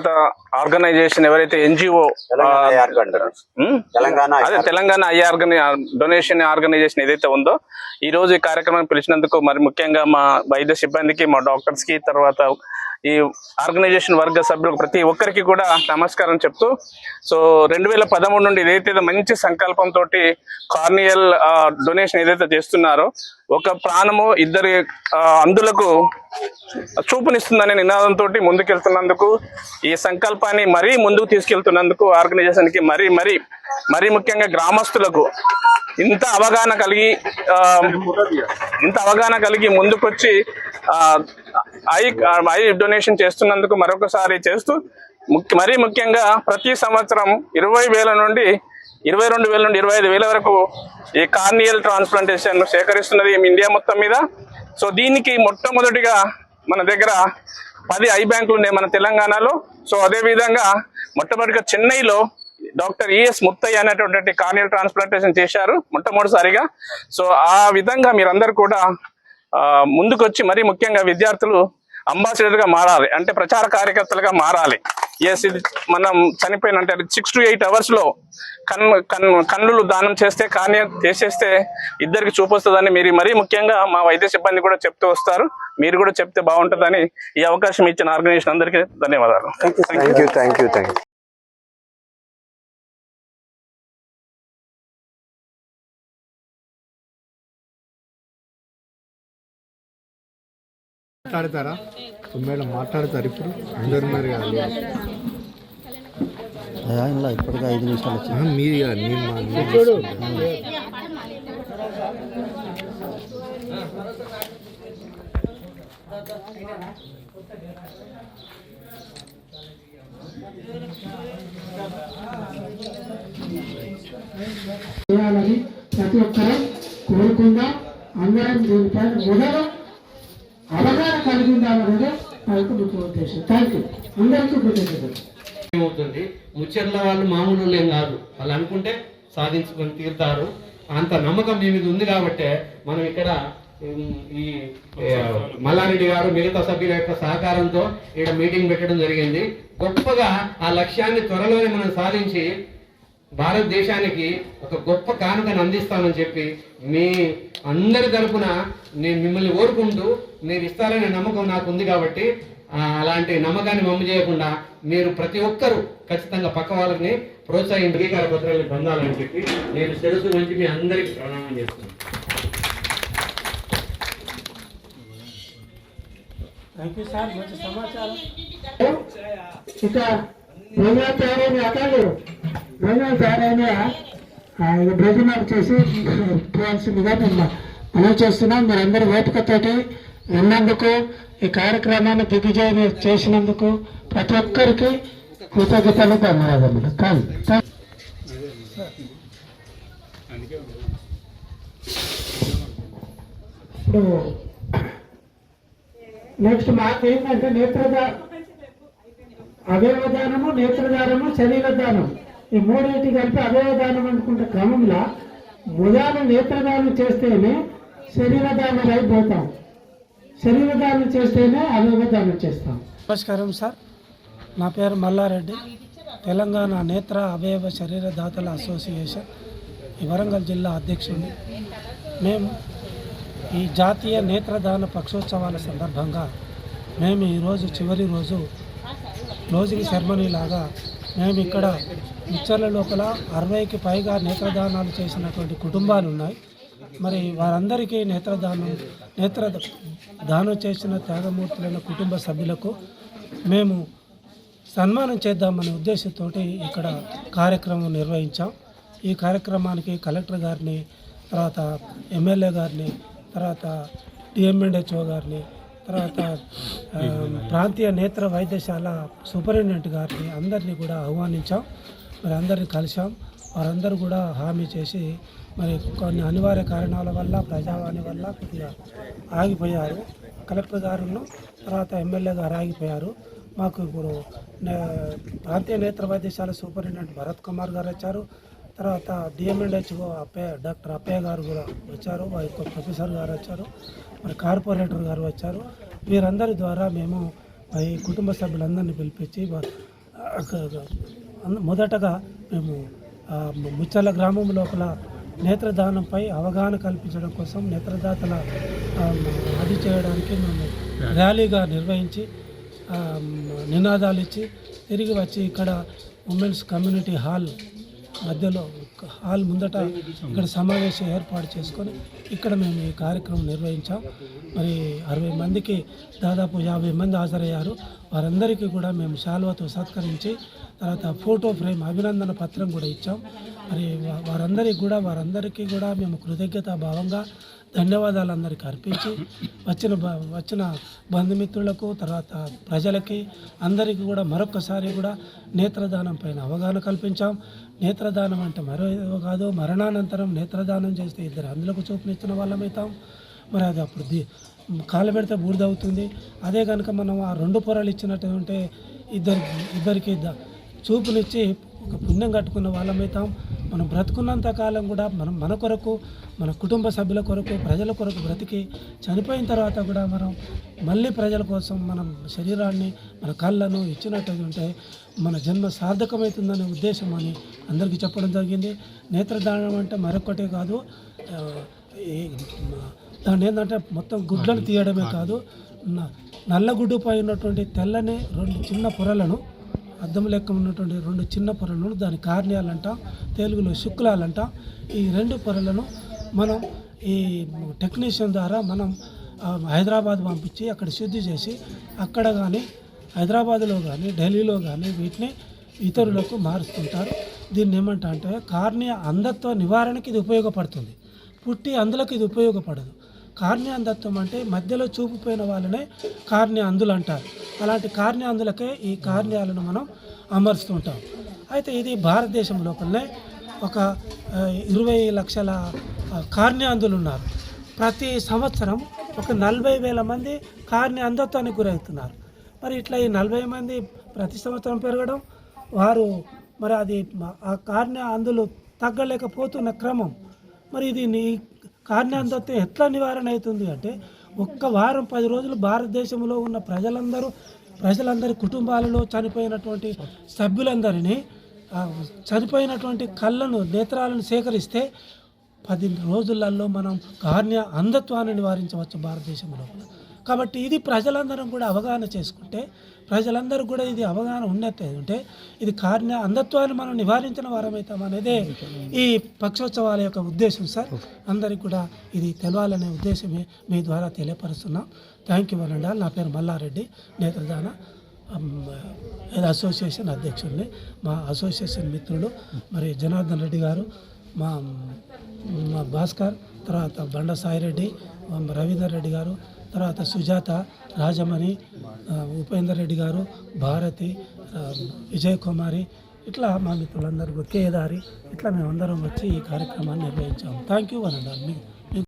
తర్వాత ఆర్గనైజేషన్ ఎవరైతే ఎన్జిఓ అదే Telangana eye organ donation organisation ఏదైతే ఉందో ఈ రోజు ఈ కార్యక్రమాన్ని పిలిచినందుకు మరి ముఖ్యంగా మా వైద్య సిబ్బందికి మా డాక్టర్స్కి తర్వాత ఈ ఆర్గనైజేషన్ వర్గ సభ్యులకు ప్రతి ఒక్కరికి కూడా నమస్కారం చెప్తూ సో రెండు వేల పదమూడు నుండి ఏదైతే మంచి సంకల్పంతో కార్నియల్ డొనేషన్ ఏదైతే చేస్తున్నారో ఒక ప్రాణము ఇద్దరి అందులకు చూపునిస్తుందనే నినాదంతో ముందుకెళ్తున్నందుకు ఈ సంకల్పాన్ని మరీ ముందుకు తీసుకెళ్తున్నందుకు ఆర్గనైజేషన్కి మరీ మరీ మరీ ముఖ్యంగా గ్రామస్తులకు ఇంత అవగాహన కలిగి ఇంత అవగాహన కలిగి ముందుకొచ్చి ఐ ఐ డొనేషన్ చేస్తున్నందుకు మరొకసారి చేస్తూ ముఖ్య మరీ ముఖ్యంగా ప్రతి సంవత్సరం ఇరవై వేల నుండి ఇరవై రెండు వేల నుండి ఇరవై ఐదు వేల వరకు ఈ కార్నియల్ ట్రాన్స్ప్లాంటేషన్ సేకరిస్తున్నది ఇండియా మొత్తం మీద. సో దీనికి మొట్టమొదటిగా మన దగ్గర పది ఐ బ్యాంకులు ఉన్నాయి మన తెలంగాణలో. సో అదే విధంగా మొట్టమొదటిగా చెన్నైలో డాక్టర్ ఈఎస్ ముత్తయ్య అనేటువంటి కార్నియల్ ట్రాన్స్ప్లాంటేషన్ చేశారు మొట్టమొదటిసారిగా. సో ఆ విధంగా మీరందరూ కూడా ముందుకొచ్చి మరీ ముఖ్యంగా విద్యార్థులు అంబాసిడర్గా మారాలి. అంటే ప్రచార కార్యకర్తలుగా మారాలి. ఎస్ ఇది మనం చనిపోయిన అంటే సిక్స్ టు ఎయిట్ అవర్స్లో కన్ను కన్ను కన్నులు దానం చేస్తే కానీ చేసేస్తే ఇద్దరికి చూపొస్తుందని మీరు మరీ ముఖ్యంగా మా వైద్య సిబ్బంది కూడా చెప్తూ వస్తారు. మీరు కూడా చెప్తే బాగుంటుందని ఈ అవకాశం ఇచ్చిన ఆర్గనైజేషన్ అందరికీ ధన్యవాదాలు. Thank you thank you thank you మాట్లాడతారా? మేడం మాట్లాడతారు ఇప్పుడు అందరు ఉన్నారు కదా. ఇలా ఇప్పటికే ఐదు నిమిషాలు వచ్చింది. మీది కాదు నేను మా ప్రతి ఒక్కరూ కోరుకుందా. అందరం దీనిపైన మొదలు అవగాహన కలిగి ఉండాలనేది నా యొక్క ముఖ్య ఉద్దేశం. థ్యాంక్ యూ అందరికీ కృతజ్ఞతలు. ఏమవుతుంది? ముచ్చర్ల వాళ్ళు మామూలు వాళ్ళేం కాదు. వాళ్ళు అనుకుంటే సాధించుకొని తీరుతారు. అంత నమ్మకం మీ మీద ఉంది కాబట్టే మనం ఇక్కడ ఈ మల్లారెడ్డి గారు మిగతా సభ్యుల యొక్క సహకారంతో ఇక్కడ మీటింగ్ పెట్టడం జరిగింది. గొప్పగా ఆ లక్ష్యాన్ని త్వరలోనే మనం సాధించి భారతదేశానికి ఒక గొప్ప కానుకను అందిస్తామని చెప్పి మీ అందరి తరపున నేను మిమ్మల్ని కోరుకుంటూ మీరు ఇస్తారనే నమ్మకం నాకు ఉంది కాబట్టి అలాంటి నమ్మకాన్ని మమ్మ చేయకుండా మీరు ప్రతి ఒక్కరూ ఖచ్చితంగా పక్క వాళ్ళని ప్రోత్సహించి అంగీకార పత్రాలను పొందాలని చెప్పి నేను తెలుసు నుంచి మీ అందరికీ ప్రణామం చేస్తున్నాను. థ్యాంక్ యూ సార్ మంచి సమాచారం. ఇక రంగా ఆయన అతను భోజనాలు చేసి పోవాల్సిందిగా మేము మనం చేస్తున్నాం మీరందరూ ఓపికతోటి విన్నందుకు ఈ కార్యక్రమాన్ని దిగ్విజయం చేసినందుకు ప్రతి ఒక్కరికి కృతజ్ఞతలు ధన్యవాదములు. థ్యాంక్ ఇప్పుడు నెక్స్ట్ మాకు ఏంటంటే నేత్రదా అవయవదానము నేత్రదానము శరీరదానం ఈ మూడింటి కలిపి అవయవదానం అనుకుంటే క్రమంలో ఉదాహరణ నేత్రదానం చేస్తేనే శరీరదానం అయిపోతాం. శరీరదానం చేస్తేనే అవయవదానం చేస్తాం. నమస్కారం సార్. నా పేరు మల్లారెడ్డి. తెలంగాణ నేత్ర అవయవ శరీర దాతల అసోసియేషన్ ఈ వరంగల్ జిల్లా అధ్యక్షుడిని. మేము ఈ జాతీయ నేత్రదాన పక్షోత్సవాల సందర్భంగా మేము ఈరోజు చివరి రోజు క్లోజింగ్ సెరమనీ లాగా మేము ఇక్కడ పిక్చర్ల లోపల అరవైకి పైగా నేత్రదానాలు చేసినటువంటి కుటుంబాలు ఉన్నాయి మరి వారందరికీ నేత్రదానం నేత్ర దానం చేసిన త్యాగమూర్తులైన కుటుంబ సభ్యులకు మేము సన్మానం చేద్దామనే ఉద్దేశంతో ఇక్కడ కార్యక్రమం నిర్వహించాం. ఈ కార్యక్రమానికి కలెక్టర్ గారిని తర్వాత ఎమ్మెల్యే గారిని తర్వాత డిఎంఎండ్హెచ్ఓ గారిని తర్వాత ప్రాంతీయ నేత్ర వైద్యశాల సూపరింటెండెంట్ గారిని అందరినీ కూడా ఆహ్వానించాం. మరి అందరిని కలిసాం వారందరూ కూడా హామీ చేసి మరి కొన్ని అనివార్య కారణాల వల్ల ప్రజావాణి వల్ల కొద్దిగా ఆగిపోయారు. కలెక్టర్ గారును తర్వాత ఎమ్మెల్యే గారు ఆగిపోయారు. మాకు ఇప్పుడు నే- ప్రాంతీయ నేత్ర వైద్యశాల సూపరింటెండెంట్ భరత్ కుమార్ గారు వచ్చారు. తర్వాత డిఎంఎన్హెచ్ఓ అప్పయ్య డాక్టర్ అప్పయ్య గారు కూడా వచ్చారు. వారి ప్రొఫెసర్ గారు వచ్చారు. మరి కార్పొరేటర్ గారు వచ్చారు. వీరందరి ద్వారా మేము ఈ కుటుంబ సభ్యులందరినీ పిలిపించి మొదటగా మేము ముచ్చల గ్రామం లోపల నేత్రదానంపై అవగాహన కల్పించడం కోసం నేత్రదాతల అది చేయడానికి మేము ర్యాలీగా నిర్వహించి నినాదాలు ఇచ్చి తిరిగి వచ్చి ఇక్కడ ఉమెన్స్ కమ్యూనిటీ హాల్ మధ్యలో ఒక హాల్ ముందట ఇక్కడ సమావేశం ఏర్పాటు చేసుకొని ఇక్కడ మేము ఈ కార్యక్రమం నిర్వహించాం. మరి అరవై మందికి దాదాపు యాభై మంది హాజరయ్యారు. వారందరికీ కూడా మేము శాల్వాతో సత్కరించి తర్వాత ఫోటో ఫ్రేమ్ అభినందన పత్రం కూడా ఇచ్చాం. మరి వారందరికీ కూడా వారందరికీ కూడా మేము కృతజ్ఞతా భావంగా ధన్యవాదాలు అందరికీ అర్పించి వచ్చిన బ- వచ్చిన బంధుమిత్రులకు తర్వాత ప్రజలకి అందరికీ కూడా మరొకసారి కూడా నేత్రదానం పైన అవగాహన కల్పించాం. నేత్రదానం అంటే మరో ఏదో కాదు మరణానంతరం నేత్రదానం చేస్తే ఇద్దరు అందులోకి చూపునిస్తున్న వాళ్ళమవుతాం మరి అది అప్పుడు ది కాలు పెడితే బూడిద అవుతుంది అదే కనుక మనం ఆ రెండు పొరలు ఇచ్చినట్టు ఉంటే ఇద్దరికి ఇద్దరికి చూపునిచ్చి ఒక పుణ్యం కట్టుకున్న వాళ్ళమవుతాం మనం బ్రతుకున్నంత కాలం కూడా మనం మన కొరకు మన కుటుంబ సభ్యుల కొరకు ప్రజల కొరకు బ్రతికి చనిపోయిన తర్వాత కూడా మనం మళ్ళీ ప్రజల కోసం మనం శరీరాన్ని మన కళ్ళను ఇచ్చినట్టు ఉంటే మన జన్మ సార్థకమవుతుందనే ఉద్దేశం అని అందరికీ చెప్పడం జరిగింది. నేత్రదానం అంటే మరొకటే కాదు దాన్ని ఏంటంటే మొత్తం గుడ్లను తీయడమే కాదు న- నల్ల గుడ్డుపై ఉన్నటువంటి తెల్లని రెండు చిన్న పొరలను అద్దం లెక్క ఉన్నటువంటి రెండు చిన్న పొరలను దాని కార్నియాలంట తెలుగులో శుక్లాలంట. ఈ రెండు పొరలను మనం ఈ టెక్నీషియన్ ద్వారా మనం హైదరాబాద్ పంపించి అక్కడ శుద్ధి చేసి అక్కడ కానీ హైదరాబాద్లో కానీ ఢిల్లీలో కానీ వీటిని ఇతరులకు మారుస్తుంటారు. దీన్ని ఏమంటా అంటే కార్నియా అంధత్వ నివారణకి ఇది ఉపయోగపడుతుంది. పుట్టి అందులకు ఇది ఉపయోగపడదు. కార్ణ్యాంధత్వం అంటే మధ్యలో చూపుపోయిన వాళ్ళనే కార్నియా అందులు అంటారు అలాంటి కార్ణ్య అందులకే ఈ కార్ణ్యాలను మనం అమరుస్తుంటాం. అయితే ఇది భారతదేశం లోపలనే ఒక ఇరవై లక్షల కార్ణ్యాంధులు అందులు ఉన్నారు ప్రతి సంవత్సరం ఒక నలభై వేల మంది కార్ని అంధత్వానికి గురవుతున్నారు. మరి ఇట్లా ఈ నలభై మంది ప్రతి సంవత్సరం పెరగడం వారు మరి అది ఆ కార్ణ్య అందులు తగ్గలేకపోతున్న క్రమం. మరి ఇది కారణాంతత్వం ఎట్లా నివారణ అవుతుంది అంటే ఒక్క వారం పది రోజులు భారతదేశంలో ఉన్న ప్రజలందరూ ప్రజలందరి కుటుంబాలలో చనిపోయినటువంటి సభ్యులందరినీ చనిపోయినటువంటి కళ్ళను నేత్రాలను సేకరిస్తే పది రోజులలో మనం కార్య అంధత్వాన్ని నివారించవచ్చు భారతదేశంలో. కాబట్టి ఇది ప్రజలందరం కూడా అవగాహన చేసుకుంటే ప్రజలందరూ కూడా ఇది అవగాహన ఉన్నట్టే ఉంటే ఇది కార్య అంధత్వాన్ని మనం నివారించిన వారమవుతాం అనేదే ఈ పక్షోత్సవాల యొక్క ఉద్దేశం సార్. అందరికి కూడా ఇది తెలవాలనే ఉద్దేశమే మీ ద్వారా తెలియపరుస్తున్నాం. థ్యాంక్ యూ వరండా నా పేరు మల్లారెడ్డి. నేత్రదాన అసోసియేషన్ అధ్యక్షుడిని మా అసోసియేషన్ మిత్రులు మరి జనార్దన్ రెడ్డి గారు మా మా భాస్కర్ తర్వాత బండ సాయిరెడ్డి రవీందర్ రెడ్డి గారు తర్వాత సుజాత రాజమణి ఉపేందర్ రెడ్డి గారు భారతి విజయ్ కుమారి ఇట్లా మా మిత్రులందరూ కేదారి ఇట్లా మేమందరం వచ్చి ఈ కార్యక్రమాన్ని నిర్వహించాము థ్యాంక్ యూ అనండి మీకు